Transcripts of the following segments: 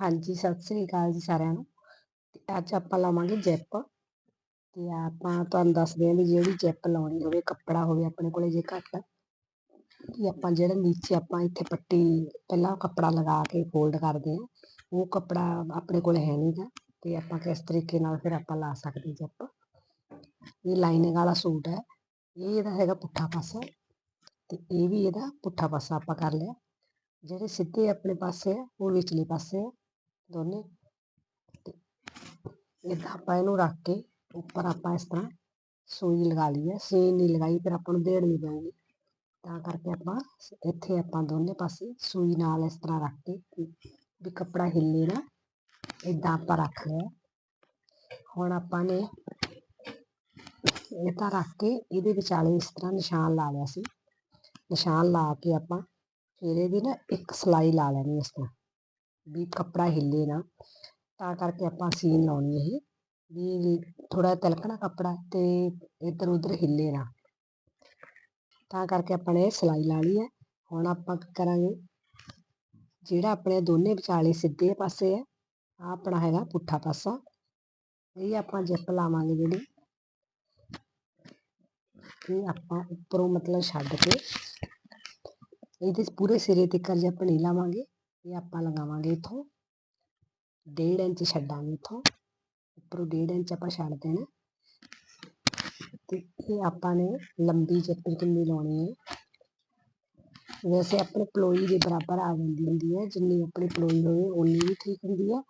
ਹਾਂਜੀ, ਸਤਿ ਸ੍ਰੀ ਅਕਾਲ ਜੀ ਸਾਰਿਆਂ ਨੂੰ। ਤੇ ਅੱਜ ਆਪਾਂ ਲਾਵਾਂਗੇ ਜੈਪ। ਤੇ ਆਪਾਂ ਤੁਹਾਨੂੰ ਦੱਸਦੇ ਹਾਂ ਵੀ ਜਿਹੜੀ ਜੈਪ ਲਾਉਣੀ ਹੋਵੇ, ਕੱਪੜਾ ਹੋਵੇ ਆਪਣੇ ਕੋਲੇ ਜੇ ਘੱਟ। ਕਿ ਆਪਾਂ ਜਿਹੜਾ ਨੀਚੇ ਆਪਾਂ ਇੱਥੇ ਪੱਟੀ, ਪਹਿਲਾਂ ਕੱਪੜਾ ਲਗਾ ਕੇ ਫੋਲਡ ਕਰਦੇ ਹਾਂ। ਉਹ ਕੱਪੜਾ ਆਪਣੇ ਕੋਲ ਹੈ ਨਹੀਂਗਾ ਤੇ ਆਪਾਂ ਕਿਸ ਤਰੀਕੇ ਨਾਲ ਫਿਰ ਆਪਾਂ ਲਾ ਸਕਦੇ ਜੈਪ। ਇਹ ਲਾਈਨਿੰਗ ਵਾਲਾ ਸੂਟ ਹੈ। ਇਹ ਇਹਦਾ ਹੈਗਾ ਪੁੱਠਾ ਪਾਸਾ। ਤੇ ਇਹ ਵੀ ਇਹਦਾ ਪੁੱਠਾ ਪਾਸਾ ਆਪਾਂ ਕਰ ਲਿਆ। ਜਿਹੜੇ ਸਿੱਧੇ ਆਪਣੇ ਪਾਸੇ ਆ, ਉਹ ਵਿਚਲੇ ਪਾਸੇ ਆ। ਦੋਨੇ ਤੇ ਇਦਾਂ ਆਪਾਂ ਇਹਨੂੰ ਰੱਖ ਕੇ ਉੱਪਰ ਆਪਾਂ ਇਸ ਤਰ੍ਹਾਂ ਸੂਈ ਲਗਾ ਲਈ ਹੈ ਸੂਈ ਨਹੀਂ ਲਗਾਈ ਫਿਰ ਆਪਾਂ ਨੂੰ ਦੇੜਨੀ ਪੈਣੀ ਤਾਂ ਕਰਕੇ ਆਪਾਂ ਇੱਥੇ ਆਪਾਂ ਦੋਨੇ ਪਾਸੇ ਸੂਈ ਨਾਲ ਇਸ ਤਰ੍ਹਾਂ ਰੱਖ ਕੇ ਵੀ ਕੱਪੜਾ ਹਿੱਲੇ ਨਾ ਇਦਾਂ ਆਪਾਂ ਰੱਖ ਲਿਆ ਹੁਣ ਆਪਾਂ ਨੇ ਇਹ ਤਾਂ ਰੱਖ ਕੇ ਇਹਦੇ ਵਿਚਾਲੇ ਇਸ ਤਰ੍ਹਾਂ ਨਿਸ਼ਾਨ ਲਾ ਲਿਆ ਸੀ ਨਿਸ਼ਾਨ ਲਾ ਕੇ ਆਪਾਂ ਫਿਰ ਇਹਦੀ ਨਾ ਇੱਕ ਸਲਾਈ ਲਾ ਲੈਣੀ ਇਸ ਤਰ੍ਹਾਂ ਵੀ ਕੱਪੜਾ ਹਿੱਲੇ ਨਾ ਤਾਂ ਕਰਕੇ ਆਪਾਂ ਸੀਨ ਲਾਉਣੀ ਇਹ ਵੀ ਥੋੜਾ ਤਿਲਕਣਾ ਕੱਪੜਾ ਤੇ ਇੱਧਰ ਉੱਧਰ ਹਿੱਲੇ ਨਾ ਤਾਂ ਕਰਕੇ ਆਪਾਂ ਨੇ ਸਲਾਈ ਲਾ ਲਈ ਹੈ ਹੁਣ ਆਪਾਂ ਕੀ ਕਰਾਂਗੇ ਜਿਹੜਾ ਆਪਣੇ ਦੋਨੇ ਵਿਚਾਲੇ ਸਿੱਧੇ ਪਾਸੇ ਹੈ ਆ ਆਪਣਾ ਹੈਗਾ ਪੁੱਠਾ ਪਾਸਾ ਇਹ ਆਪਾਂ ਜਿੱਪ ਲਾਵਾਂਗੇ ਜਿਹੜੀ ਇਹ ਆਪਾਂ ਉੱਪਰੋਂ ਮਤਲਬ ਛੱਡ ਕੇ ਇਹਦੇ ਪੂਰੇ ਸਿਰੇ ਤੇ ਕਰ ਜੇ ਆਪਾਂ ਨਹੀਂ ਲਾਵਾਂਗੇ ਇਹ ਆਪਾਂ ਲਗਾਵਾਂਗੇ ਇਥੋਂ 1.5 ਇੰਚ ਛੱਡਾਂਗੇ ਇਥੋਂ ਉੱਪਰੋਂ 1.5 ਇੰਚ ਆਪਾਂ ਛੱਡ ਦੇਣਾ ਤੇ ਇਹ ਆਪਾਂ ਨੇ ਲੰਬੀ ਜਿੱਪ ਕਿੰਨੀ ਲਾਉਣੀ ਹੈ ਵੈਸੇ ਆਪਣੇ ਪਲੋਈ ਦੇ ਬਰਾਬਰ ਆ ਜਾਂਦੀ ਹੁੰਦੀ ਹੈ ਜਿੰਨੀ ਆਪਣੀ ਪਲੋਈ ਹੋਵੇ ਉਨੀ ਵੀ ਠੀਕ ਹੁੰਦੀ ਹੈ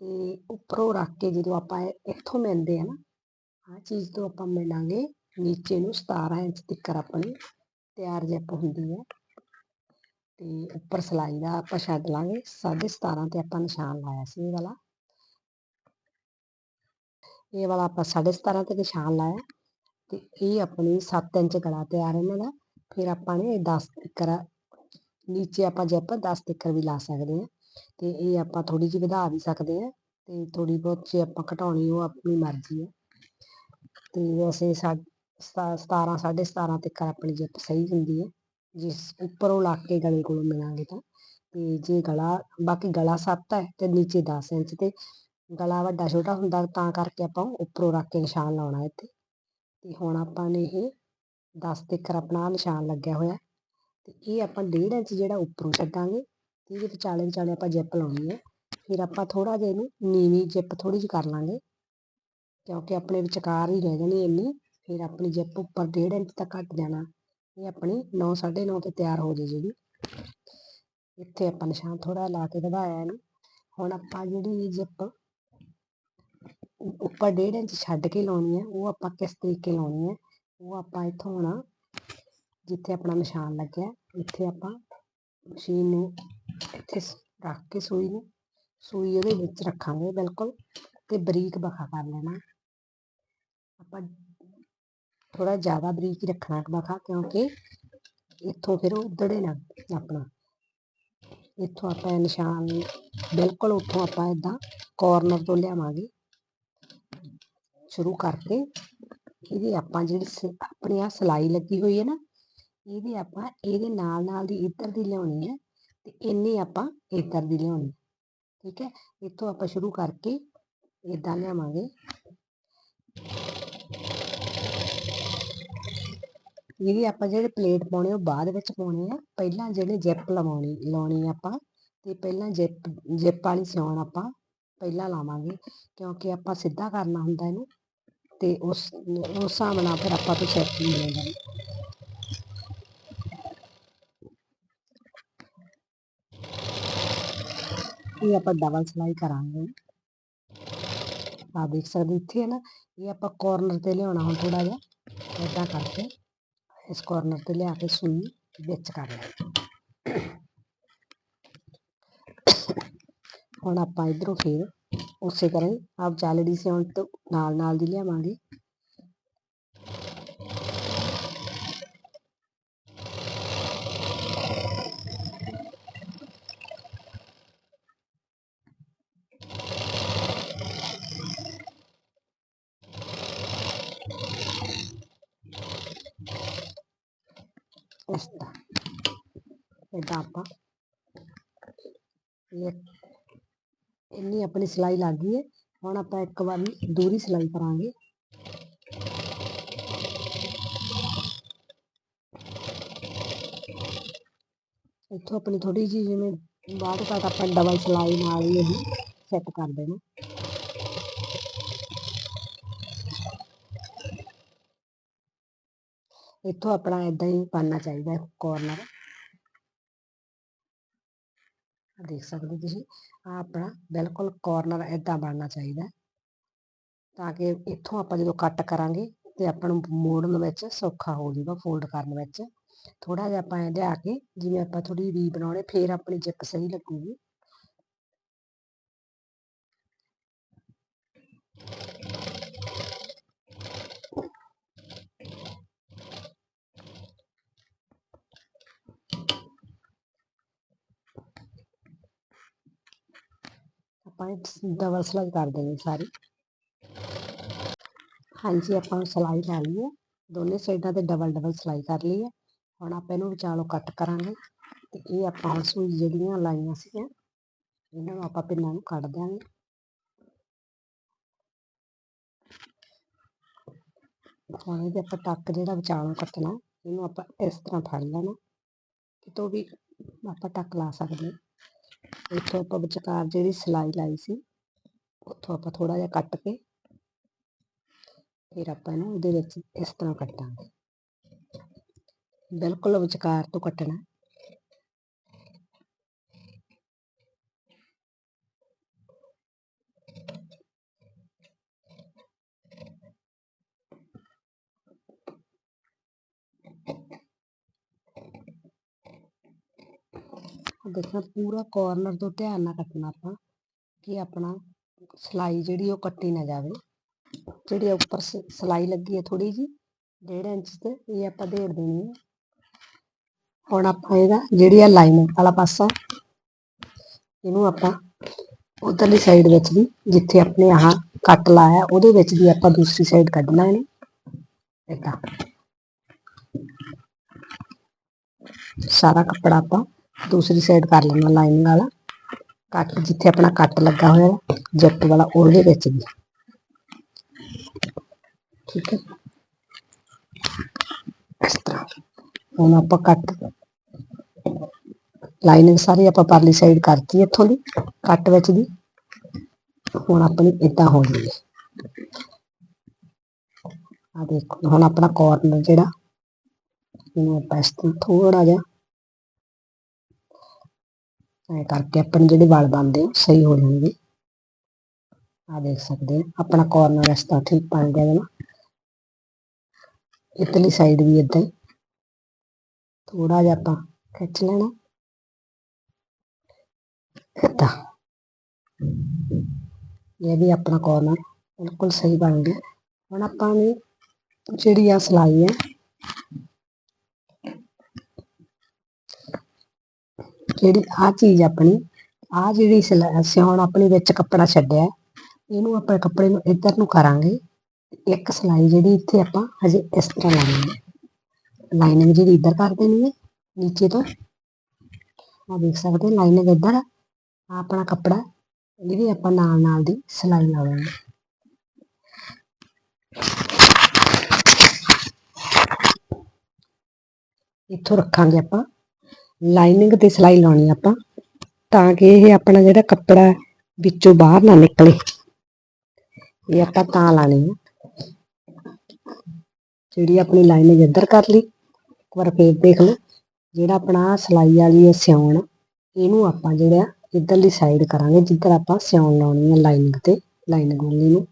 ਤੇ ਉੱਪਰੋਂ ਰੱਖ ਕੇ ਜਦੋਂ ਆਪਾਂ ਇੱਥੋਂ ਮਿਲਦੇ ਆ ਨਾ ਆ ਚੀਜ਼ ਤੋਂ ਆਪਾਂ ਮਿਲਾਂਗੇ ਨੀਚੇ ਨੂੰ 17 ਇੰਚ ਤੱਕ ਆਪਣੀ ਤਿਆਰ ਜਿੱਪ ਹੁੰਦੀ ਹੈ ਤੇ ਉੱਪਰ ਸਲਾਈ ਦਾ ਆਪਾਂ ਛੱਡ ਲਾਂਗੇ। 17.5 ਤੇ ਆਪਾਂ ਨਿਸ਼ਾਨ ਲਾਇਆ ਸੀ ਇਹ ਵਾਲਾ। ਇਹ ਵਾਲਾ ਆਪਾਂ 17.5 ਤੇ ਨਿਸ਼ਾਨ ਲਾਇਆ। ਤੇ ਇਹ ਆਪਣੀ 7 ਇੰਚ ਗਲਾ ਤਿਆਰ ਇਹਨਾਂ ਦਾ। ਫਿਰ ਆਪਾਂ ਨੇ 10 ਤੱਕਰ ਨੀਚੇ ਆਪਾਂ ਜਿੱਪ 10 ਤਿੱਕਰ ਵੀ ਲਾ ਸਕਦੇ ਹਾਂ। ਤੇ ਇਹ ਆਪਾਂ ਥੋੜੀ ਜਿਹੀ ਵਧਾ ਵੀ ਸਕਦੇ ਹਾਂ ਤੇ ਥੋੜੀ ਬਹੁਤ ਜੇ ਆਪਾਂ ਘਟਾਉਣੀ ਉਹ ਆਪਣੀ ਮਰਜ਼ੀ ਹੈ। ਤੇ ਵੈਸੇ 17 17.5 ਤੱਕ ਆਪਣੀ ਜਿੱਪ ਸਹੀ ਹੁੰਦੀ ਹੈ। ਜਿਸ ਉੱਪਰੋਂ ਲਾ ਕੇ ਗਲੇ ਕੋਲੋਂ ਮਿਲਾਂਗੇ ਤਾਂ, ਤੇ ਜੇ ਗਲਾ, ਬਾਕੀ ਗਲਾ ਸੱਤ ਹੈ ਤੇ ਨੀਚੇ ਦਸ ਇੰਚ ਤੇ ਗਲਾ ਵੱਡਾ ਛੋਟਾ ਹੁੰਦਾ ਤਾਂ ਕਰਕੇ ਆਪਾਂ ਉੱਪਰੋਂ ਰੱਖ ਕੇ ਨਿਸ਼ਾਨ ਲਾਉਣਾ ਇੱਥੇ। ਤੇ ਹੁਣ ਆਪਾਂ ਨੇ ਇਹ 10 ਤੱਕ ਆਪਣਾ ਨਿਸ਼ਾਨ ਲੱਗਿਆ ਹੋਇਆ। ਤੇ ਇਹ ਆਪਾਂ ਡੇਢ ਇੰਚ ਜਿਹੜਾ ਉੱਪਰੋਂ ਛੱਡਾਂਗੇ ਤੇ ਇਹਦੇ ਵਿਚਾਲੇ ਵਿਚਾਲੇ ਆਪਾਂ ਜਿੱਪ ਲਾਉਣੀ ਹੈ। ਫਿਰ ਆਪਾਂ ਥੋੜਾ ਜਿਹਾ ਇਹਨੂੰ ਨੀਵੀਂ ਜਿੱਪ ਥੋੜੀ ਜਿਹੀ ਕਰ ਲਾਂਗੇ। ਕਿਉਂਕਿ ਆਪਣੇ ਵਿਚਕਾਰ ਹੀ ਰਹਿ ਜਾਣੀ ਇੰਨੀ, ਫਿਰ ਆਪਣੀ ਜਿੱਪ ਉੱਪਰ ਡੇਢ ਇੰਚ ਤੱਕ ਘੱਟ ਜਾਣਾ। ਇਹ ਆਪਣੀ 9 9.5 ਤੇ ਤਿਆਰ ਹੋ ਜੇ ਜਿਹੜੀ। ਇੱਥੇ ਆਪਾਂ ਨਿਸ਼ਾਨ ਥੋੜਾ ਲਾ ਕੇ ਵਧਾਇਆ ਇਹਨੂੰ। ਹੁਣ ਆਪਾਂ ਜਿਹੜੀ ਜਿੱਪ ਉੱਪਰ 1.5 ਇੰਚ ਛੱਡ ਕੇ ਲਾਉਣੀ ਹੈ, ਉਹ ਆਪਾਂ ਕਿਸ ਤਰੀਕੇ ਲਾਉਣੀ ਹੈ, ਉਹ ਆਪਾਂ ਇੱਥੋਂ ਨਾ ਜਿੱਥੇ ਆਪਣਾ ਨਿਸ਼ਾਨ ਲੱਗਿਆ, ਇੱਥੇ ਆਪਾਂ ਮਸ਼ੀਨ ਨੂੰ ਇੱਥੇ ਰੱਖ ਕੇ ਸੂਈ ਨੂੰ, ਸੂਈ ਉਹਦੇ ਵਿੱਚ ਰੱਖਾਂਗੇ ਬਿਲਕੁਲ ਤੇ ਬਰੀਕ ਬਖਾ ਕਰ ਲੈਣਾ। ਆਪਾਂ ਥੋੜਾ ਜ਼ਿਆਦਾ ਬਰੀਕ ਰੱਖਣਾ ਬਖਾ ਕਿਉਂਕਿ ਇੱਥੋਂ ਫਿਰ ਉਧੜੇ ਨਾ ਆਪਣਾ। ਇੱਥੋਂ ਆਪਾਂ ਨਿਸ਼ਾਨ ਬਿਲਕੁਲ ਉੱਥੋਂ ਆਪਾਂ ਇਦਾਂ ਕਾਰਨਰ ਤੋਂ ਲਿਆਵਾਂਗੇ। ਸ਼ੁਰੂ ਕਰਕੇ ਇਹਦੀ ਆਪਾਂ ਜਿਹੜੀ ਆਪਣੀ ਆ ਸਲਾਈ ਲੱਗੀ ਹੋਈ ਹੈ ਨਾ, ਇਹਦੀ ਆਪਾਂ ਇਹਦੇ ਨਾਲ ਨਾਲ ਦੀ ਇੱਧਰ ਦੀ ਲਿਆਉਣੀ ਹੈ ਤੇ ਇੰਨੀ ਆਪਾਂ ਇੱਧਰ ਦੀ ਲਿਆਉਣੀ ਠੀਕ ਹੈ? ਇੱਥੋਂ ਆਪਾਂ ਸ਼ੁਰੂ ਕਰਕੇ ਇਦਾਂ ਲਿਆਵਾਂਗੇ। ਇਹਦੀ ਆਪਾਂ ਜਿਹੜੇ ਪਲੇਟ ਪਾਉਣੇ, ਉਹ ਬਾਅਦ ਵਿੱਚ ਪਾਉਣੇ ਆ। ਪਹਿਲਾਂ ਜਿਹੜੇ ਜਿਪ ਲਵਾਉਣੀ, ਲਾਉਣੀ ਆਪਾਂ, ਤੇ ਪਹਿਲਾਂ ਜਿਪ ਜਿਪ ਵਾਲੀ ਸਿਉਣ ਆਪਾਂ ਪਹਿਲਾਂ ਲਾਵਾਂਗੇ, ਕਿਉਂਕਿ ਆਪਾਂ ਸਿੱਧਾ ਕਰਨਾ ਹੁੰਦਾ ਇਹਨੂੰ, ਤੇ ਉਸ ਉਸ ਹਿਸਾਬ ਨਾਲ ਫਿਰ ਆਪਾਂ ਤੋਂ ਸੈੱਟ ਮਿਲੇਗਾ ਇਹ ਆਪਾਂ ਡਬਲ ਸਲਾਈ ਕਰਾਂਗੇ। ਆ ਦੇਖ ਸਕਦੇ ਇੱਥੇ ਹੈ ਨਾ, ਇਹ ਆਪਾਂ ਕਾਰਨਰ ਤੇ ਲਿਆਉਣਾ ਹੁਣ ਥੋੜਾ ਜਿਹਾ ਇਦਾਂ ਕਰਕੇ। ਇਸ ਕਾਰਨਰ ਤੇ ਲਿਆ ਕੇ ਸੂਈ ਵਿੱਚ ਕਰ ਲੈ ਹੁਣ ਆਪਾਂ ਇਧਰੋਂ ਫੇਰ ਉਸੇ ਤਰ੍ਹਾਂ ਹੀ ਆਪ ਜਾਲੜੀ ਸਿਉਣ ਤੋਂ ਨਾਲ ਨਾਲ ਦੀ ਲਿਆਵਾਂਗੇ। ਤਰ੍ਹਾਂ ਇਦਾਂ ਆਪਾਂ ਇਹ ਇੰਨੀ ਆਪਣੀ ਸਿਲਾਈ ਲੱਗ ਗਈ ਹੈ ਹੁਣ ਆਪਾਂ ਇੱਕ ਵਾਰੀ ਦੂਰੀ ਸਿਲਾਈ ਕਰਾਂਗੇ ਇੱਥੋਂ ਆਪਣੀ ਥੋੜੀ ਜਿਹੀ ਜਿਵੇਂ ਬਾਅਦ ਘੱਟ ਆਪਾਂ ਡਬਲ ਸਿਲਾਈ ਨਾਲ ਹੀ ਇਹ ਸੈੱਟ ਕਰ ਦੇਣਾ ਇੱਥੋਂ ਆਪਣਾ ਇਦਾਂ ਹੀ ਪਾਣਾ ਚਾਹੀਦਾ ਕੋਰਨਰ ਦੇਖ ਸਕਦੇ ਹੋ ਤੁਸੀਂ ਆ ਆਪਣਾ ਬਿਲਕੁਲ ਕਾਰਨਰ ਇਦਾਂ ਬਣਨਾ ਚਾਹੀਦਾ ਤਾਂ ਕਿ ਇੱਥੋਂ ਆਪਾਂ ਜਦੋਂ ਕੱਟ ਕਰਾਂਗੇ ਤੇ ਆਪਾਂ ਨੂੰ ਮੋੜਨ ਵਿੱਚ ਸੌਖਾ ਹੋ ਜਾਊਗਾ ਫੋਲਡ ਕਰਨ ਵਿੱਚ। ਥੋੜਾ ਜਿਹਾ ਆਪਾਂ ਲਿਆ ਕੇ ਜਿਵੇਂ ਆਪਾਂ ਥੋੜੀ ਵੀ ਬਣਾਉਣੇ, ਫੇਰ ਆਪਣੀ ਜਿੱਪ ਸਹੀ ਲੱਗੂਗੀ। ਆਪਾਂ ਡਬਲ ਸਿਲਾਈ ਕਰ ਦੇਣੀ ਸਾਰੀ। ਹਾਂਜੀ, ਆਪਾਂ ਨੂੰ ਸਿਲਾਈ ਲਾ ਲਈ ਹੈ। ਦੋਨੇ ਸਾਈਡਾਂ ਤੇ ਡਬਲ ਡਬਲ ਸਿਲਾਈ ਕਰ ਲਈ ਹੈ। ਹੁਣ ਆਪਾਂ ਇਹਨੂੰ ਵਿਚਾਲੋਂ ਕੱਟ ਕਰਾਂਗੇ। ਤੇ ਇਹ ਆਪਾਂ ਸੂਈ ਜਿਹੜੀਆਂ ਲਾਈਆਂ ਸੀਗੀਆਂ, ਇਹਨਾਂ ਨੂੰ ਆਪਾਂ ਪਿੰਨਾਂ ਨੂੰ ਕੱਢ ਦਿਆਂਗੇ। ਹੁਣ ਇਹਦੇ ਆਪਾਂ ਟੱਕ ਜਿਹੜਾ ਵਿਚਾਲੋਂ ਕੱਟਣਾ, ਇਹਨੂੰ ਆਪਾਂ ਇਸ ਤਰ੍ਹਾਂ ਫੜ ਲੈਣਾ। ਕਿਤੋਂ ਵੀ ਆਪਾਂ ਟੱਕ ਲਾ ਸਕਦੇ ਹਾਂ। ਇੱਥੋਂ ਆਪਾਂ ਵਿਚਕਾਰ ਜਿਹੜੀ ਸਿਲਾਈ ਲਾਈ ਸੀ, ਉੱਥੋਂ ਆਪਾਂ ਥੋੜਾ ਜਿਹਾ ਕੱਟ ਕੇ ਫਿਰ ਆਪਾਂ ਇਹਨੂੰ ਉਹਦੇ ਵਿੱਚ ਇਸ ਤਰ੍ਹਾਂ ਕੱਟਾਂਗੇ। ਬਿਲਕੁਲ ਵਿਚਕਾਰ ਤੋਂ ਕੱਟਣਾ। ਦੇਖਣਾ ਪੂਰਾ ਕਾਰਨਰ ਤੋਂ ਧਿਆਨ ਨਾਲ ਕੱਟਣਾ ਆਪਾਂ ਕਿ ਆਪਣਾ ਸਿਲਾਈ ਜਿਹੜੀ ਉਹ ਕੱਟੀ ਨਾ ਜਾਵੇ ਜਿਹੜੀ ਉੱਪਰ ਸ- ਸਿਲਾਈ ਲੱਗੀ ਹੈ ਥੋੜੀ ਜੀ ਡੇਢ ਇੰਚ ਤੇ ਇਹ ਆਪਾਂ ਢੇੜ ਦੇਣੀ ਹੈ ਹੁਣ ਆਪਾਂ ਇਹਦਾ ਜਿਹੜੀ ਆ ਲਾਈਨਿੰਗ ਵਾਲਾ ਪਾਸਾ ਇਹਨੂੰ ਆਪਾਂ ਉਧਰਲੀ ਸਾਈਡ ਵਿੱਚ ਵੀ ਜਿੱਥੇ ਆਪਣੇ ਆਹ ਕੱਟ ਲਾਇਆ ਉਹਦੇ ਵਿੱਚ ਵੀ ਆਪਾਂ ਦੂਸਰੀ ਸਾਈਡ ਕੱਢਣਾ ਇਹਨੂੰ ਏਦਾਂ ਸਾਰਾ ਕੱਪੜਾ ਆਪਾਂ ਦੂਸਰੀ ਸਾਈਡ ਕਰ ਲੈਣਾ ਲਾਈਨਿੰਗ ਵਾਲਾ। ਕੱਟ ਜਿੱਥੇ ਆਪਣਾ ਕੱਟ ਲੱਗਾ ਹੋਇਆ ਹੈ, ਜੱਟ ਵਾਲਾ ਉਹਦੇ ਵਿੱਚ ਵੀ ਠੀਕ ਹੈ। ਇਸ ਤਰ੍ਹਾਂ। ਹੁਣ ਆਪਾਂ ਕੱਟ ਲਾਈਨਿੰਗ ਸਾਰੀ ਆਪਾਂ ਪਰਲੀ ਸਾਈਡ ਕਰਤੀ ਇੱਥੋਂ ਦੀ ਕੱਟ ਵਿੱਚ ਦੀ। ਹੁਣ ਆਪਣੀ ਇਦਾਂ ਹੋ ਗਈ ਆ ਦੇਖੋ ਹੁਣ ਆਪਣਾ ਕਾਰਨਰ ਜਿਹੜਾ ਇਹਨੂੰ ਆਪਾਂ ਇਸ ਤੋਂ ਥੋੜਾ ਜਿਹਾ ਐ ਕਰਕੇ ਆਪਣੇ ਜਿਹੜੇ ਵਾਲ ਬਣਦੇ ਆ ਸਹੀ ਹੋ ਜਾਣਗੇ। ਆ ਦੇਖ ਸਕਦੇ ਆ, ਆਪਣਾ ਕਾਰਨਰ ਇਸ ਠੀਕ ਬਣ ਗਿਆ ਜਨਾ ਇਤਲੀ ਸਾਈਡ ਵੀ ਇਦਾਂ ਹੀ। ਥੋੜਾ ਜਿਹਾ ਆਪਾਂ ਖਿੱਚ ਲੈਣਾ। ਏਦਾਂ ਇਹ ਵੀ ਆਪਣਾ ਕੋਰਨਰ ਬਿਲਕੁਲ ਸਹੀ ਬਣ ਗਿਆ। ਹੁਣ ਆਪਾਂ ਨੇ ਜਿਹੜੀ ਆ ਸਿਲਾਈ ਹੈ ਜਿਹੜੀ ਆ ਚੀਜ਼ ਆਪਣੀ ਆ ਜਿਹੜੀ ਸਿਲਾ- ਸਿਉਣ ਆਪਣੀ ਵਿੱਚ ਕੱਪੜਾ ਛੱਡਿਆ, ਇਹਨੂੰ ਆਪਾਂ ਕੱਪੜੇ ਨੂੰ ਇੱਧਰ ਨੂੰ ਕਰਾਂਗੇ। ਇੱਕ ਸਿਲਾਈ ਜਿਹੜੀ ਇੱਥੇ ਆਪਾਂ ਹਜੇ ਇਸ ਤਰ੍ਹਾਂ ਲਾਣੀ ਹੈ। ਲਾਈਨਿੰਗ ਜਿਹੜੀ ਇੱਧਰ ਕਰ ਦੇਣੀ ਹੈ, ਨੀਚੇ ਤੋਂ। ਆ ਦੇਖ ਸਕਦੇ ਹੋ, ਲਾਈਨਿੰਗ ਇੱਧਰ ਆ। ਆਪਣਾ ਕੱਪੜਾ ਇਹਦੀ ਆਪਾਂ ਨਾਲ ਨਾਲ ਦੀ ਸਿਲਾਈ ਲਾਵਾਂਗੇ। ਇੱਥੋਂ ਰੱਖਾਂਗੇ ਆਪਾਂ। ਲਾਈਨਿੰਗ ਤੇ ਸਿਲਾਈ ਲਾਉਣੀ ਆਪਾਂ, ਤਾਂ ਕਿ ਇਹ ਆਪਣਾ ਜਿਹੜਾ ਕੱਪੜਾ ਵਿੱਚੋਂ ਬਾਹਰ ਨਾ ਨਿਕਲੇ। ਇਹ ਆਪਾਂ ਤਾਂ ਲਾਣੀ ਹੈ ਜਿਹੜੀ ਆਪਣੀ ਲਾਈਨਿੰਗ ਇੱਧਰ ਕਰ ਲਈ, ਇੱਕ ਵਾਰ ਫੇਰ ਦੇਖ ਲਓ। ਜਿਹੜਾ ਆਪਣਾ ਆਹ ਸਿਲਾਈ ਵਾਲੀ ਹੈ ਸਿਉਣ, ਇਹਨੂੰ ਆਪਾਂ ਜਿਹੜਾ ਇੱਧਰਲੀ ਸਾਈਡ ਕਰਾਂਗੇ, ਜਿੱਧਰ ਆਪਾਂ ਸਿਉਣ ਲਾਉਣੀ ਹੈ ਲਾਈਨਿੰਗ ਤੇ, ਲਾਈਨਿੰਗ ਵਾਲੀ ਨੂੰ।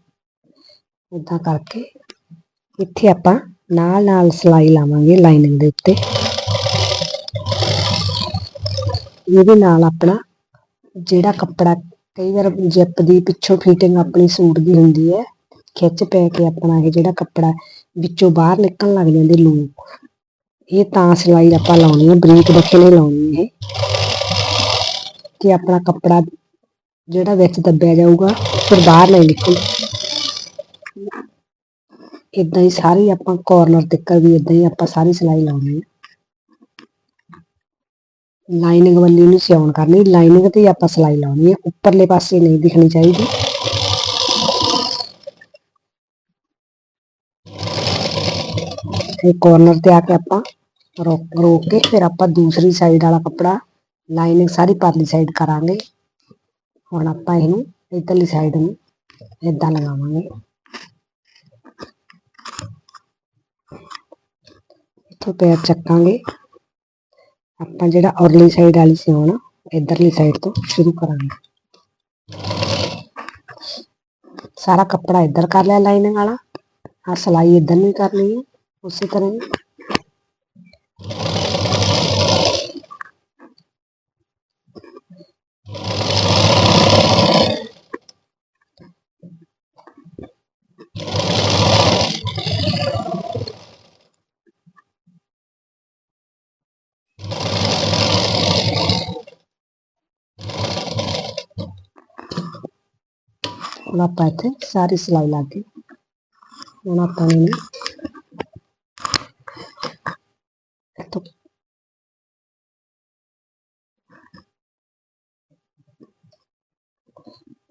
ਇਦਾਂ ਕਰਕੇ ਇੱਥੇ ਆਪਾਂ ਨਾਲ ਨਾਲ ਸਿਲਾਈ ਲਾਵਾਂਗੇ ਲਾਈਨਿੰਗ ਦੇ ਉੱਤੇ। ਇਹਦੇ ਨਾਲ ਆਪਣਾ ਜਿਹੜਾ ਕੱਪੜਾ ਕਈ ਵਾਰ ਜਿੱਪ ਦੀ ਪਿੱਛੋਂ ਫਿਟਿੰਗ ਆਪਣੀ ਸੂਟ ਦੀ ਹੁੰਦੀ ਹੈ ਖਿੱਚ ਪੈ ਕੇ ਆਪਣਾ ਇਹ ਜਿਹੜਾ ਕੱਪੜਾ ਵਿੱਚੋਂ ਬਾਹਰ ਨਿਕਲਣ ਲੱਗ ਜਾਂਦੇ ਲੂਪ ਇਹ ਤਾਂ ਸਿਲਾਈ ਆਪਾਂ ਲਾਉਣੀ ਹੈ ਬਰੀਕ ਬਖੇਲੇ ਲਾਉਣੀ ਹੈ ਇਹ ਕਿ ਆਪਣਾ ਕੱਪੜਾ ਜਿਹੜਾ ਵਿੱਚ ਦੱਬਿਆ ਜਾਊਗਾ ਫਿਰ ਬਾਹਰ ਨਹੀਂ ਨਿਕਲ ਇਦਾਂ ਹੀ ਸਾਰੀ ਆਪਾਂ ਕਾਰਨਰ ਤੱਕ ਵੀ ਇਦਾਂ ਹੀ ਆਪਾਂ ਸਾਰੀ ਸਿਲਾਈ ਲਾਉਣੀ ਹੈ ਲਾਈਨਿੰਗ ਵੱਲੀ ਨੂੰ ਸਿਉਣ ਕਰਨੀ ਲਾਈਨਿੰਗ ਤੇ ਹੀ ਆਪਾਂ ਸਿਲਾਈ ਲਾਉਣੀ ਹੈ ਉੱਪਰਲੇ ਪਾਸੇ ਨਹੀਂ ਦਿਖਣੀ ਚਾਹੀਦੀ ਤੇ ਕਾਰਨਰ ਤੇ ਆ ਕੇ ਆਪਾਂ ਰੋਕ ਰੋਕ ਕੇ ਫਿਰ ਆਪਾਂ ਦੂਸਰੀ ਸਾਈਡ ਵਾਲਾ ਕੱਪੜਾ ਲਾਈਨਿੰਗ ਸਾਰੀ ਪਰਲੀ ਸਾਈਡ ਕਰਾਂਗੇ ਹੁਣ ਆਪਾਂ ਇਹਨੂੰ ਇਧਰਲੀ ਸਾਈਡ ਨੂੰ ਇਦਾਂ ਲਗਾਵਾਂਗੇ ਇੱਥੋਂ ਪੈਰ ਚੱਕਾਂਗੇ ਆਪਾਂ ਜਿਹੜਾ ਔਰਲੀ ਸਾਈਡ ਵਾਲੀ ਸਿਉਣ ਇਧਰਲੀ ਸਾਈਡ ਤੋਂ ਸ਼ੁਰੂ ਕਰਾਂਗੇ। ਸਾਰਾ ਕੱਪੜਾ ਇੱਧਰ ਕਰ ਲਿਆ ਲਾਈਨਿੰਗ ਵਾਲਾ ਆ ਸਲਾਈ ਇੱਧਰ ਨੂੰ ਹੀ ਕਰਨੀ ਹੈ, ਉਸੇ ਤਰ੍ਹਾਂ ਹੀ ਹੁਣ ਆਪਾਂ ਇੱਥੇ ਸਾਰੀ ਸਿਲਾਈ ਲਾ ਕੇ ਹੁਣ ਆਪਾਂ ਨੇ ਇੱਥੋਂ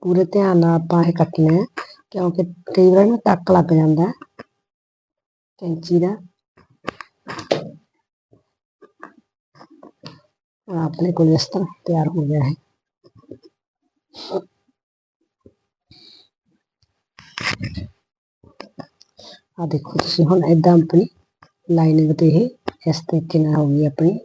ਪੂਰੇ ਧਿਆਨ ਨਾਲ ਆਪਾਂ ਇਹ ਕੱਟਣਾ ਹੈ ਕਿਉਂਕਿ ਕਈ ਵਾਰ ਨਾ ਟੱਕ ਲੱਗ ਜਾਂਦਾ ਹੈ ਕੈਂਚੀ ਦਾ ਹੁਣ ਆਪਣੇ ਕੋਲ ਇਸ ਤਰ੍ਹਾਂ ਤਿਆਰ ਹੋ ਗਿਆ ਹੈ ਆ ਦੇਖੋ ਤੁਸੀਂ ਹੁਣ ਏਦਾਂ ਆਪਣੀ ਲਾਈਨਿੰਗ ਤੇ ਇਹ ਇਸ ਤਰੀਕੇ ਨਾਲ ਹੋ ਗਈ ਆਪਣੀ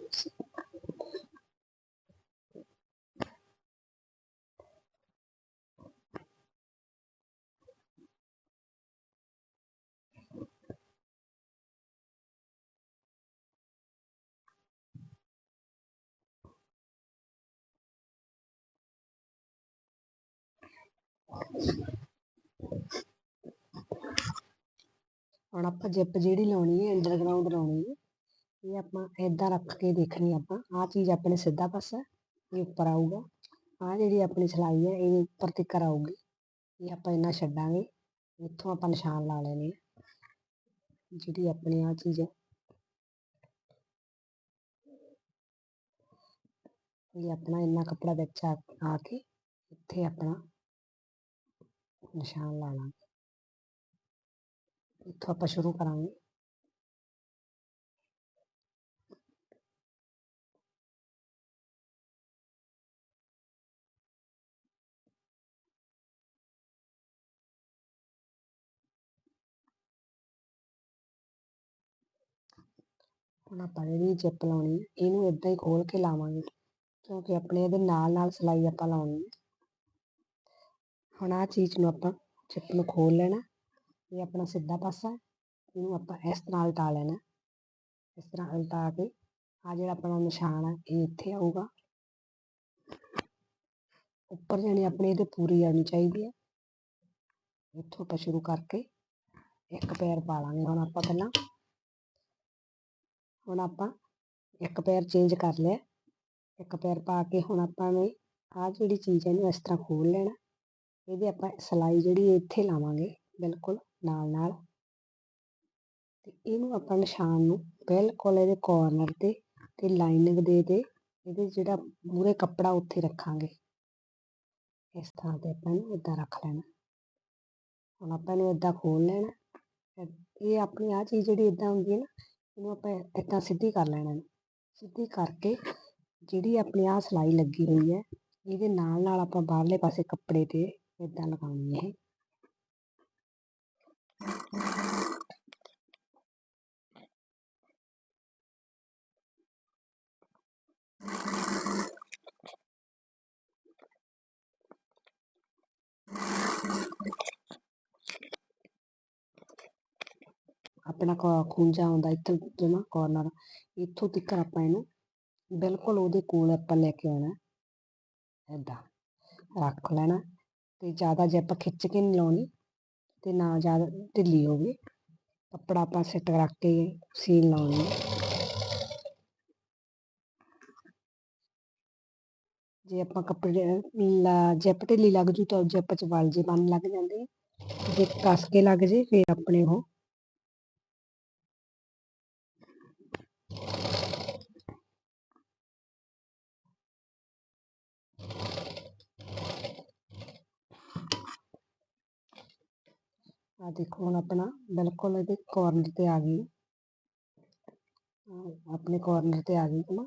ਹੁਣ ਆਪਾਂ ਜਿੱਪ ਜਿਹੜੀ ਲਾਉਣੀ ਹੈ ਅੰਡਰਗਰਾਉਂਡ ਲਾਉਣੀ ਹੈ ਇਹ ਆਪਾਂ ਏਦਾਂ ਰੱਖ ਕੇ ਦੇਖਣੀ ਆਪਾਂ ਆਹ ਚੀਜ਼ ਆਪਣੇ ਸਿੱਧਾ ਪਾਸਾ ਇਹ ਉੱਪਰ ਆਊਗਾ ਆਹ ਜਿਹੜੀ ਆਪਣੀ ਸਿਲਾਈ ਹੈ ਇਹ ਉੱਪਰ ਤੱਕ ਆਊਗੀ ਇਹ ਆਪਾਂ ਇੰਨਾ ਛੱਡਾਂਗੇ ਇੱਥੋਂ ਆਪਾਂ ਨਿਸ਼ਾਨ ਲਾ ਲੈਣੇ ਆ ਜਿਹੜੀ ਆਪਣੀ ਆਹ ਚੀਜ਼ ਹੈ ਇਹ ਆਪਣਾ ਇੰਨਾ ਕੱਪੜਾ ਵਿੱਚ ਆ ਆ ਕੇ ਇੱਥੇ ਆਪਣਾ ਨਿਸ਼ਾਨ ਲਾ ਲਾਂਗੇ ਇੱਥੋਂ ਆਪਾਂ ਸ਼ੁਰੂ ਕਰਾਂਗੇ ਹੁਣ ਆਪਾਂ ਜਿਹੜੀ ਜਿੱਪ ਲਾਉਣੀ ਹੈ ਇਹਨੂੰ ਇਦਾਂ ਹੀ ਖੋਲ ਕੇ ਲਾਵਾਂਗੇ ਕਿਉਂਕਿ ਆਪਣੇ ਇਹਦੇ ਨਾਲ ਨਾਲ ਸਿਲਾਈ ਆਪਾਂ ਲਾਉਣੀ ਹੈ ਹੁਣ ਆਹ ਚੀਜ਼ ਨੂੰ ਆਪਾਂ ਜਿੱਪ ਨੂੰ ਖੋਲ ਲੈਣਾ ਇਹ ਆਪਣਾ ਸਿੱਧਾ ਪਾਸਾ ਹੈ ਇਹਨੂੰ ਆਪਾਂ ਇਸ ਤਰ੍ਹਾਂ ਉਲਟਾ ਲੈਣਾ ਇਸ ਤਰ੍ਹਾਂ ਉਲਟਾ ਕੇ ਆ ਜਿਹੜਾ ਆਪਣਾ ਨਿਸ਼ਾਨ ਹੈ ਇਹ ਇੱਥੇ ਆਊਗਾ ਉੱਪਰ ਜਾਣੀ ਆਪਣੀ ਇਹਦੇ ਪੂਰੀ ਆਉਣੀ ਚਾਹੀਦੀ ਹੈ ਇੱਥੋਂ ਆਪਾਂ ਸ਼ੁਰੂ ਕਰਕੇ ਇੱਕ ਪੈਰ ਪਾ ਲਾਂਗੇ ਹੁਣ ਆਪਾਂ ਪਹਿਲਾਂ ਹੁਣ ਆਪਾਂ ਇੱਕ ਪੈਰ ਚੇਂਜ ਕਰ ਲਿਆ ਇੱਕ ਪੈਰ ਪਾ ਕੇ ਹੁਣ ਆਪਾਂ ਨੇ ਆਹ ਜਿਹੜੀ ਚੀਜ਼ ਹੈ ਇਹਨੂੰ ਇਸ ਤਰ੍ਹਾਂ ਖੋਲ ਲੈਣਾ ਇਹਦੇ ਆਪਾਂ ਸਿਲਾਈ ਜਿਹੜੀ ਇੱਥੇ ਲਾਵਾਂਗੇ ਬਿਲਕੁਲ ਨਾਲ ਨਾਲ ਤੇ ਇਹਨੂੰ ਆਪਾਂ ਨਿਸ਼ਾਨ ਨੂੰ ਬਿਲਕੁਲ ਇਹਦੇ ਕੋਰਨਰ ਤੇ ਤੇ ਲਾਈਨਿੰਗ ਦੇ ਤੇ ਇਹਦੇ ਜਿਹੜਾ ਮੂਰੇ ਕੱਪੜਾ ਉੱਥੇ ਰੱਖਾਂਗੇ। ਇਸ ਥਾਂ ਤੇ ਆਪਾਂ ਇਹਨੂੰ ਇਦਾਂ ਰੱਖ ਲੈਣਾ। ਹੁਣ ਆਪਾਂ ਇਹਨੂੰ ਇਦਾਂ ਖੋਲ ਲੈਣਾ। ਇਹ ਆਪਣੀ ਆ ਚੀਜ਼ ਜਿਹੜੀ ਇਦਾਂ ਹੁੰਦੀ ਹੈ ਨਾ, ਇਹਨੂੰ ਆਪਾਂ ਇਦਾਂ ਸਿੱਧੀ ਕਰ ਲੈਣਾ। ਸਿੱਧੀ ਕਰਕੇ ਜਿਹੜੀ ਆਪਣੀ ਆ ਸਿਲਾਈ ਲੱਗੀ ਹੋਈ ਹੈ, ਇਹਦੇ ਨਾਲ ਨਾਲ ਆਪਾਂ ਬਾਹਰਲੇ ਪਾਸੇ ਕੱਪੜੇ ਤੇ ਇਦਾਂ ਲਗਾਉਣੀ ਹੈ ਆਪਣਾ ਖੂੰਜਾ ਆਉਂਦਾ ਇੱਥੋਂ ਜਮਾ ਕਾਰਨਰ ਇੱਥੋਂ ਤੱਕ ਆਪਾਂ ਇਹਨੂੰ ਬਿਲਕੁਲ ਉਹਦੇ ਕੋਲ ਆਪਾਂ ਲੈ ਕੇ ਆਉਣਾ ਏਦਾਂ ਰੱਖ ਲੈਣਾ ਤੇ ਜ਼ਿਆਦਾ ਜਿੱਪ ਖਿੱਚ ਕੇ ਨਹੀਂ ਲਾਉਣੀ ਤੇ ਨਾ ਜ਼ਿਆਦਾ ਢਿੱਲੀ ਹੋਵੇ। ਕੱਪੜਾ ਆਪਾਂ ਸਿੱਟ ਰੱਖ ਕੇ ਸੀਨ ਲਾਉਣੀ। ਹੈ ਜੇ ਆਪਾਂ ਕੱਪੜੇ ਜਿੱਪ ਢਿੱਲੀ ਲੱਗ ਜੂ ਤਾਂ ਜਿੱਪ ਚ ਵਲ ਜੇ ਬੰਨ ਲੱਗ ਜਾਂਦੇ ਜੇ ਕੱਸ ਕੇ ਲੱਗ ਜੇ, ਫਿਰ ਆਪਣੇ ਉਹ ਆ ਦੇਖੋ ਹੁਣ ਆਪਣਾ ਬਿਲਕੁਲ ਇਹਦੇ ਕਾਰਨਰ ਤੇ ਆ ਗਈ। ਆਪਣੇ ਕੋਰਨਰ ਤੇ ਆ ਗਈ ਨਾ।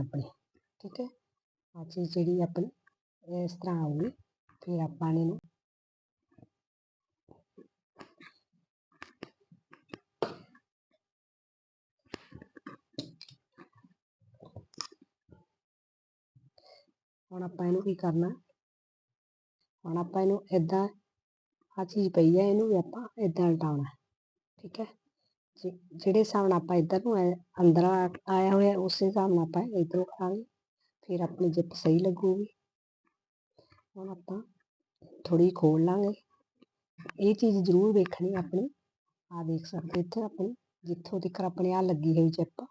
ਆਪਣੀ, ਠੀਕ ਹੈ? ਆ ਚੀਜ਼ ਜਿਹੜੀ ਆਪਣੀ ਇਸ ਤਰ੍ਹਾਂ ਆਊਗੀ ਫਿਰ ਆਪਾਂ ਨੇ ਇਹਨੂੰ ਹੁਣ ਆਪਾਂ ਇਹਨੂੰ ਕੀ ਕਰਨਾ? ਹੁਣ ਆਪਾਂ ਇਹਨੂੰ ਇਦਾਂ ਆ ਚੀਜ਼ ਪਈ ਹੈ ਇਹਨੂੰ ਵੀ ਆਪਾਂ ਇਦਾਂ ਉਲਟਾਉਣਾ ਠੀਕ ਹੈ? ਜਿ- ਜਿਹੜੇ ਹਿਸਾਬ ਨਾਲ ਆਪਾਂ ਇੱਧਰ ਨੂੰ ਆਏ, ਅੰਦਰ ਆਇਆ ਹੋਇਆ, ਉਸੇ ਹਿਸਾਬ ਨਾਲ ਆਪਾਂ ਇੱਧਰੋਂ ਕਰਾਂਗੇ ਫਿਰ ਆਪਣੀ ਜਿੱਪ ਸਹੀ ਲੱਗੂਗੀ। ਹੁਣ ਆਪਾਂ ਥੋੜੀ ਖੋਲ ਲਾਂਗੇ। ਇਹ ਚੀਜ਼ ਜ਼ਰੂਰ ਵੇਖਣੀ ਆਪਣੀ। ਆ ਦੇਖ ਸਕਦੇ ਇੱਥੇ ਆਪਣੀ, ਜਿੱਥੋਂ ਤੱਕ ਆਪਣੇ ਆ ਲੱਗੀ ਹੋਈ ਜਿੱਪ।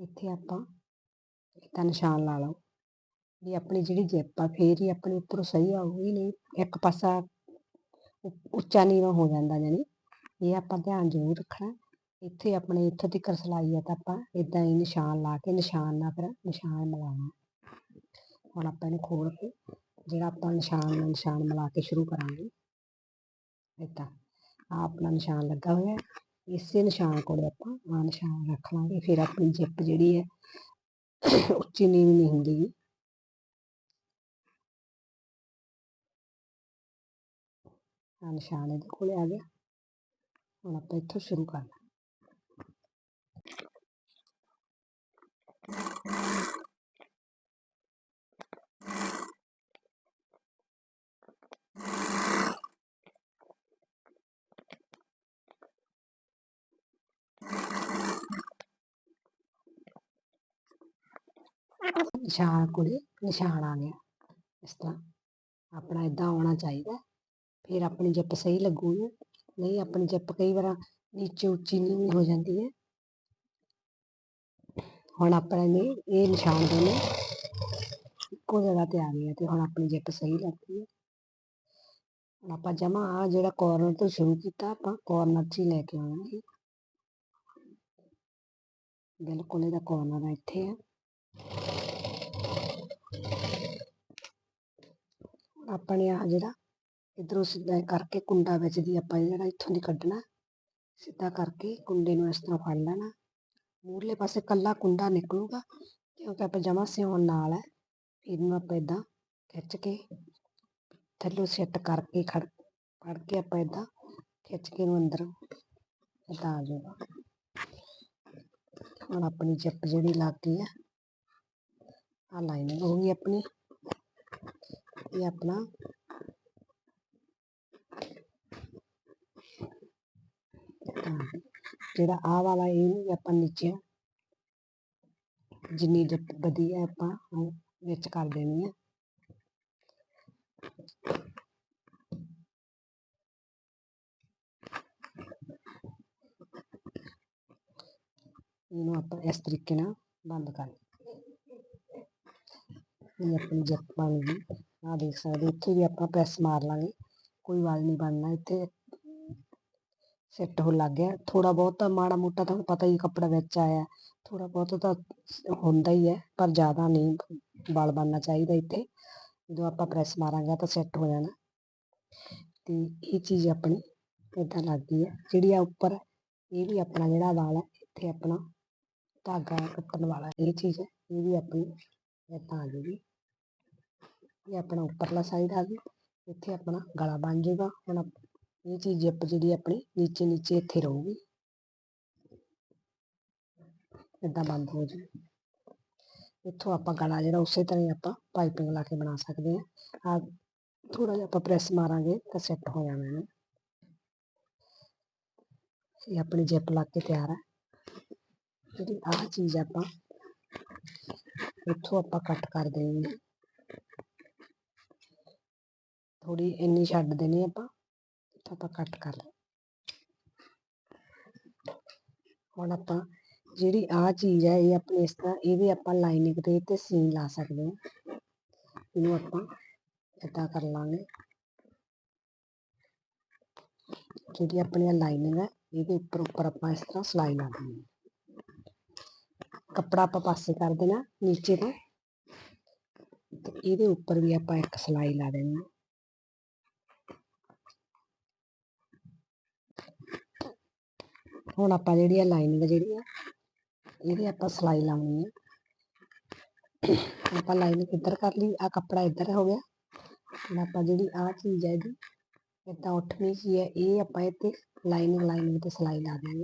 ਇੱਥੇ ਆਪਾਂ ਇਹਦਾ ਨਿਸ਼ਾਨ ਲਾ ਲਓ, ਵੀ ਆਪਣੀ ਜਿਹੜੀ ਜਿੱਪ ਆ, ਫੇਰ ਹੀ ਆਪਣੇ ਉੱਪਰੋਂ ਸਹੀ ਆਊਗੀ, ਨਹੀਂ ਇੱਕ ਪਾਸਾ ਉੱਚਾ ਨੀਵਾਂ ਹੋ ਜਾਂਦਾ ਜਾਨੀ ਇਹ ਆਪਾਂ ਧਿਆਨ ਜ਼ਰੂਰ ਰੱਖਣਾ। ਇੱਥੇ ਆਪਣੇ, ਇੱਥੋਂ ਤੱਕ ਸਿਲਾਈ ਆ ਤਾਂ ਆਪਾਂ ਇਦਾਂ ਹੀ ਨਿਸ਼ਾਨ ਲਾ ਕੇ ਨਿਸ਼ਾਨ ਨਾਲ ਫਿਰ ਨਿਸ਼ਾਨ ਮਿਲਾਉਣਾ। ਹੁਣ ਆਪਾਂ ਇਹਨੂੰ ਖੋਲ ਕੇ ਜਿਹੜਾ ਆਪਾਂ ਨਿਸ਼ਾਨ ਨਾਲ ਨਿਸ਼ਾਨ ਮਿਲਾ ਕੇ ਸ਼ੁਰੂ ਕਰਾਂਗੇ। ਇਦਾਂ। ਆ ਆਪਣਾ ਨਿਸ਼ਾਨ ਲੱਗਾ ਹੋਇਆ। ਇਸੇ ਨਿਸ਼ਾਨ ਕੋਲੇ ਆਪਾਂ ਆ ਨਿਸ਼ਾਨ ਰੱਖ ਲਾਂਗੇ। ਫਿਰ ਆਪਣੀ ਜਿੱਪ ਜਿਹੜੀ ਹੈ, ਉੱਚੀ ਨੀਵੀਂ ਨਹੀਂ ਹੁੰਦੀ ਆ ਨਿਸ਼ਾਨ ਇਹਦੇ ਕੋਲੇ ਆ ਗਿਆ ਹੁਣ ਆਪਾਂ ਇੱਥੋਂ ਸ਼ੁਰੂ ਕਰਨਾ ਨਿਸ਼ਾਨ ਕੋਲੇ ਨਿਸ਼ਾਨ ਆ ਗਿਆ ਇਸ ਤਰ੍ਹਾਂ ਆਪਣਾ ਇਦਾਂ ਆਉਣਾ ਚਾਹੀਦਾ ਫਿਰ ਆਪਣੀ ਜਿੱਪ ਸਹੀ ਲੱਗੂਗੀ ਨਹੀਂ ਆਪਣੀ ਜਿੱਪ ਕਈ ਵਾਰ ਨੀਚੇ ਉੱਚੀ ਨੀਵੀਂ ਹੋ ਜਾਂਦੀ ਹੈ ਹੁਣ ਆਪਣੇ ਨੇ ਇਹ ਨਿਸ਼ਾਨ ਦੋਨੇ ਇੱਕੋ ਜਗ੍ਹਾ ਤੇ ਆ ਗਏ ਆ ਤੇ ਹੁਣ ਆਪਣੀ ਜਿੱਪ ਸਹੀ ਲੱਗਦੀ ਹੈ ਹੁਣ ਆਪਾਂ ਜਮਾ ਆ ਜਿਹੜਾ ਕਾਰਨਰ ਤੋਂ ਸ਼ੁਰੂ ਕੀਤਾ ਆਪਾਂ ਕਾਰਨਰ 'ਚ ਹੀ ਲੈ ਕੇ ਆਉਣਾ ਇਹ ਬਿਲਕੁਲ ਇਹਦਾ ਕਾਰਨਰ ਇੱਥੇ ਆ ਹੁਣ ਆਪਾਂ ਨੇ ਆ ਜਿਹੜਾ ਇਧਰੋਂ ਸਿੱਧਾ ਕਰਕੇ ਕੁੰਡਾ ਵਿੱਚ ਦੀ ਆਪਾਂ ਜਿਹੜਾ ਇੱਥੋਂ ਦੀ ਕੱਢਣਾ, ਸਿੱਧਾ ਕਰਕੇ ਕੁੰਡੇ ਨੂੰ ਇਸ ਤਰ੍ਹਾਂ ਫੜ ਲੈਣਾ। ਮੂਰਲੇ ਪਾਸੇ ਕੱਲਾ ਕੁੰਡਾ ਨਿਕਲੂਗਾ ਕਿਉਂਕਿ ਆਪਾਂ ਜਮਾ ਸਿਉਣ ਨਾਲ ਹੈ। ਇਹਨੂੰ ਆਪਾਂ ਇਦਾਂ ਖਿੱਚ ਕੇ ਥੱਲੋਂ ਸੈੱਟ ਕਰਕੇ ਖੜ, ਫੜ ਕੇ ਆਪਾਂ ਇਦਾਂ ਖਿੱਚ ਕੇ ਨੂੰ ਅੰਦਰ ਇਦਾਂ ਆ ਜਾਊਗਾ ਹੁਣ ਆਪਣੀ ਜਿੱਪ ਜਿਹੜੀ ਲੱਗ ਗਈ ਆ ਆ ਲਾਈਨਿੰਗ ਹੋ ਗਈ ਆਪਣੀ। ਇਹ ਆਪਣਾ ਜਿਹੜਾ ਆਹ ਵਾਲਾ ਇਹਨੂੰ ਵੀ ਆਪਾਂ ਨੀਚੇ ਜਿੰਨੀ ਜਿੱਪ ਵਧੀਆ ਆਪਾਂ ਉਹ ਵਿੱਚ ਕਰ ਦੇਣੀ ਆ ਇਹਨੂੰ ਆਪਾਂ ਇਸ ਤਰੀਕੇ ਨਾਲ ਬੰਦ ਕਰ ਇਹ ਆਪਣੀ ਜਿੱਪ ਬਣ ਗਈ ਆ ਦੇਖ ਸਕਦੇ ਇੱਥੇ ਵੀ ਆਪਾਂ ਪ੍ਰੈਸ ਮਾਰ ਲਾਂਗੇ ਕੋਈ ਵਾਲ ਨਹੀਂ ਬਣਨਾ ਇੱਥੇ ਸੈੱਟ ਹੋਣ ਲੱਗ ਗਿਆ। ਥੋੜਾ ਬਹੁਤ ਮਾੜਾ ਮੋਟਾ ਤੁਹਾਨੂੰ ਪਤਾ ਹੀ ਕੱਪੜਾ ਵਿੱਚ ਆਇਆ। ਥੋੜਾ ਬਹੁਤ ਤਾਂ ਹੁੰਦਾ ਹੀ ਹੈ, ਪਰ ਜ਼ਿਆਦਾ ਨਹੀਂ ਵਾਲ ਬਣਨਾ ਚਾਹੀਦਾ ਇੱਥੇ। ਜਦੋਂ ਆਪਾਂ ਪ੍ਰੈਸ ਮਾਰਾਂਗੇ ਤਾਂ ਸੈੱਟ ਹੋ ਜਾਣਾ। ਤੇ ਇਹ ਚੀਜ਼ ਆਪਣੀ ਇਦਾਂ ਲੱਗਦੀ ਹੈ। ਜਿਹੜੀ ਆ ਉੱਪਰ, ਇਹ ਵੀ ਆਪਣਾ ਜਿਹੜਾ ਵਾਲ ਹੈ, ਇੱਥੇ ਆਪਣਾ ਧਾਗਾ ਕੱਟਣ ਵਾਲਾ ਇਹ ਚੀਜ਼ ਹੈ, ਇਹ ਵੀ ਆਪਣੀ ਇਦਾਂ ਆ ਜੂਗੀ। ਇਹ ਆਪਣਾ ਉੱਪਰਲਾ ਸਾਈਡ ਆ ਗਈ। ਇੱਥੇ ਆਪਣਾ ਗਲਾ ਬਣ ਜਾਊਗਾ ਹੁਣ ਇਹ ਚੀਜ਼ ਜਿੱਪ ਜਿਹੜੀ ਆਪਣੀ ਨੀਚੇ ਨੀਚੇ ਇੱਥੇ ਰਹੂਗੀ ਇਦਾਂ ਬੰਦ ਹੋ ਜੂ ਇੱਥੋਂ ਆਪਾਂ ਗਲਾ ਜਿਹੜਾ ਉਸੇ ਤਰ੍ਹਾਂ ਹੀ ਆਪਾਂ ਪਾਈਪਿੰਗ ਲਾ ਕੇ ਬਣਾ ਸਕਦੇ ਹਾਂ ਆ ਥੋੜਾ ਜਿਹਾ ਆਪਾਂ ਪ੍ਰੈਸ ਮਾਰਾਂਗੇ ਤਾਂ ਸੈੱਟ ਹੋ ਜਾਣਾ ਇਹਨੂੰ ਇਹ ਆਪਣੀ ਜਿੱਪ ਲਾ ਕੇ ਤਿਆਰ ਹੈ ਜਿਹੜੀ ਆਹ ਚੀਜ਼ ਆਪਾਂ ਇੱਥੋਂ ਆਪਾਂ ਕੱਟ ਕਰ ਦੇਣੀ ਹੈ ਥੋੜੀ ਇੰਨੀ ਛੱਡ ਦੇਣੀ ਆਪਾਂ ਇੱਥੋਂ ਆਪਾਂ ਕੱਟ ਕਰ ਲੈ ਹੁਣ ਆਪਾਂ ਜਿਹੜੀ ਆਹ ਚੀਜ਼ ਹੈ, ਇਹ ਆਪਣੇ ਇਸ ਤਰ੍ਹਾਂ, ਇਹ ਆਪਾਂ ਲਾਈਨਿੰਗ ਦੇ ਤੇ ਸੀਨ ਲਾ ਸਕਦੇ ਹਾਂ। ਇਹਨੂੰ ਆਪਾਂ ਏਦਾਂ ਕਰ ਲਾਂਗੇ। ਜਿਹੜੀ ਆਪਣੀ ਲਾਈਨਿੰਗ ਹੈ, ਇਹਦੇ ਉੱਪਰ ਉੱਪਰ ਆਪਾਂ ਇਸ ਤਰ੍ਹਾਂ ਸਿਲਾਈ ਲਾ ਦੇਣੀ ਕੱਪੜਾ ਆਪਾਂ ਪਾਸੇ ਕਰ ਦੇਣਾ, ਨੀਚੇ ਤੋਂ। ਤੇ ਇਹਦੇ ਉੱਪਰ ਵੀ ਆਪਾਂ ਇੱਕ ਸਿਲਾਈ ਲਾ ਦੇਣੀ ਹੁਣ ਆਪਾਂ ਜਿਹੜੀ ਆ ਲਾਈਨਿੰਗ ਜਿਹੜੀ ਆ ਇਹਦੀ ਆਪਾਂ ਸਿਲਾਈ ਲਾਉਣੀ ਆ ਆਪਾਂ ਲਾਈਨਿੰਗ ਇੱਧਰ ਕਰ ਲਈ ਆ ਕੱਪੜਾ ਇੱਧਰ ਹੋ ਗਿਆ ਹੁਣ ਆਪਾਂ ਜਿਹੜੀ ਆ ਚੀਜ਼ ਹੈ ਇਹਦੀ ਏਦਾਂ ਉੱਠਵੀਂ ਜੀ ਹੈ ਇਹ ਆਪਾਂ ਇੱਥੇ ਲਾਈਨਿੰਗ ਲਾਈਨਿੰਗ ਤੇ ਸਿਲਾਈ ਲਾ ਦਾਂਗੇ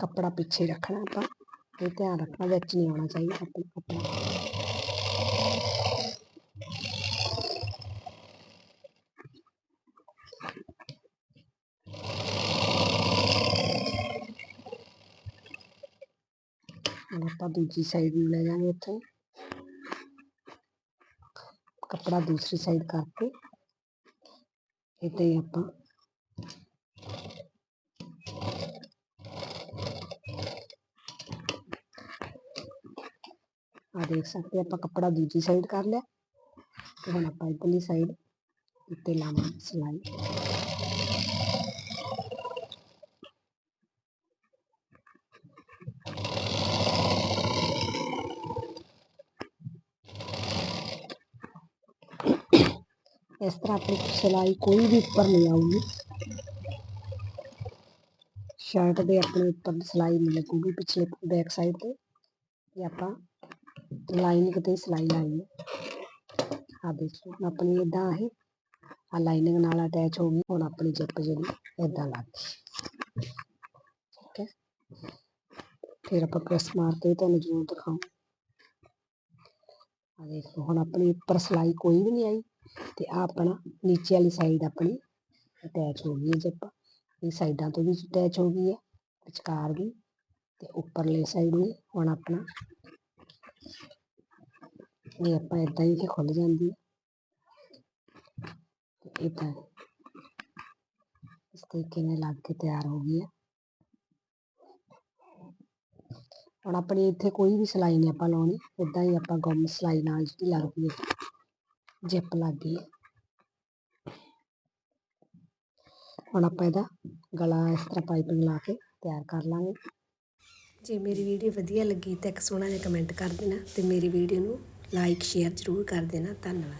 ਕੱਪੜਾ ਪਿੱਛੇ ਰੱਖਣਾ ਆਪਾਂ ਇਹ ਧਿਆਨ ਰੱਖਣਾ ਵਿੱਚ ਨਹੀਂ ਆਉਣਾ ਚਾਹੀਦਾ ਆਪਣਾ ਕੱਪੜਾ ਹੁਣ ਆਪਾਂ ਦੂਜੀ ਸਾਈਡ ਨੂੰ ਲੈ ਜਾਵਾਂਗੇ ਉੱਥੇ ਕੱਪੜਾ ਦੂਸਰੀ ਸਾਈਡ ਕਰਕੇ ਇੱਦਾਂ ਹੀ ਆਪਾਂ ਆ ਦੇਖ ਸਕਦੇ ਆਪਾਂ ਕੱਪੜਾ ਦੂਜੀ ਸਾਈਡ ਕਰ ਲਿਆ ਤੇ ਹੁਣ ਆਪਾਂ ਇਧਰਲੀ ਸਾਈਡ ਉੱਤੇ ਲਾਵਾਂਗੇ ਸਿਲਾਈ ਇਸ ਤਰ੍ਹਾਂ ਆਪਣੀ ਸਿਲਾਈ ਕੋਈ ਵੀ ਉੱਪਰ ਨਹੀਂ ਆਊਗੀ ਸ਼ਰਟ ਦੇ ਆਪਣੇ ਉੱਪਰ ਸਿਲਾਈ ਨਹੀਂ ਲੱਗੂਗੀ ਪਿਛਲੇ ਬੈਕ ਸਾਈਡ ਤੇ ਇਹ ਆਪਾਂ ਲਾਈਨਿੰਗ ਤੇ ਸਿਲਾਈ ਲਾਈ ਹੈ ਆ ਦੇਖੋ ਹੁਣ ਆਪਣੀ ਇਦਾਂ ਹੈ ਆ ਲਾਈਨਿੰਗ ਨਾਲ ਅਟੈਚ ਹੋ ਗਈ ਹੁਣ ਆਪਣੀ ਜਿੱਪ ਜਿਹੜੀ ਇਦਾਂ ਲੱਗ ਗਈ ਠੀਕ ਹੈ ਫਿਰ ਆਪਾਂ ਪ੍ਰੈਸ ਮਾਰ ਕੇ ਤੁਹਾਨੂੰ ਜ਼ਰੂਰ ਦਿਖਾਉਂ ਆ ਦੇਖੋ ਹੁਣ ਆਪਣੀ ਉੱਪਰ ਸਿਲਾਈ ਕੋਈ ਵੀ ਨਹੀਂ ਆਈ ਤੇ ਆ ਆਪਣਾ ਨੀਚੇ ਵਾਲੀ ਸਾਈਡ ਆਪਣੀ ਅਟੈਚ ਹੋ ਗਈ ਹੈ ਜਿੱਪ ਇਹ ਸਾਈਡਾਂ ਤੋਂ ਵੀ ਅਟੈਚ ਹੋ ਗਈ ਹੈ ਵਿਚਕਾਰ ਵੀ ਤੇ ਉੱਪਰਲੇ ਸਾਈਡ ਵੀ ਹੁਣ ਆਪਣਾ ਇਹ ਆਪਾਂ ਇਦਾਂ ਹੀ ਖੁੱਲ ਜਾਂਦੀ ਹੈ ਤੇ ਇਦਾਂ ਇਸ ਤਰੀਕੇ ਨਾਲ ਲੱਗ ਕੇ ਤਿਆਰ ਹੋ ਗਈ ਹੈ ਹੁਣ ਆਪਣੀ ਇੱਥੇ ਕੋਈ ਵੀ ਸਿਲਾਈ ਨਹੀਂ ਆਪਾਂ ਲਾਉਣੀ ਇਦਾਂ ਹੀ ਆਪਾਂ ਗੁੰਮ ਸਿਲਾਈ ਨਾਲ ਜਿਹੜੀ ਲੱਗਦੀ ਹੈ ਜਿੱਪ ਲੱਗ ਗਈ ਹੁਣ ਆਪਾਂ ਇਹਦਾ ਗਲਾ ਇਸ ਤਰ੍ਹਾਂ ਪਾਈਪਿੰਗ ਲਾ ਕੇ ਤਿਆਰ ਕਰ ਲਾਂਗੇ। ਜੇ ਮੇਰੀ ਵੀਡੀਓ ਵਧੀਆ ਲੱਗੀ ਤਾਂ ਇੱਕ ਸੋਹਣਾ ਜਿਹਾ ਕਮੈਂਟ ਕਰ ਦੇਣਾ ਤੇ ਮੇਰੀ ਵੀਡੀਓ ਨੂੰ ਲਾਈਕ ਸ਼ੇਅਰ ਜ਼ਰੂਰ ਕਰ ਦੇਣਾ। ਧੰਨਵਾਦ।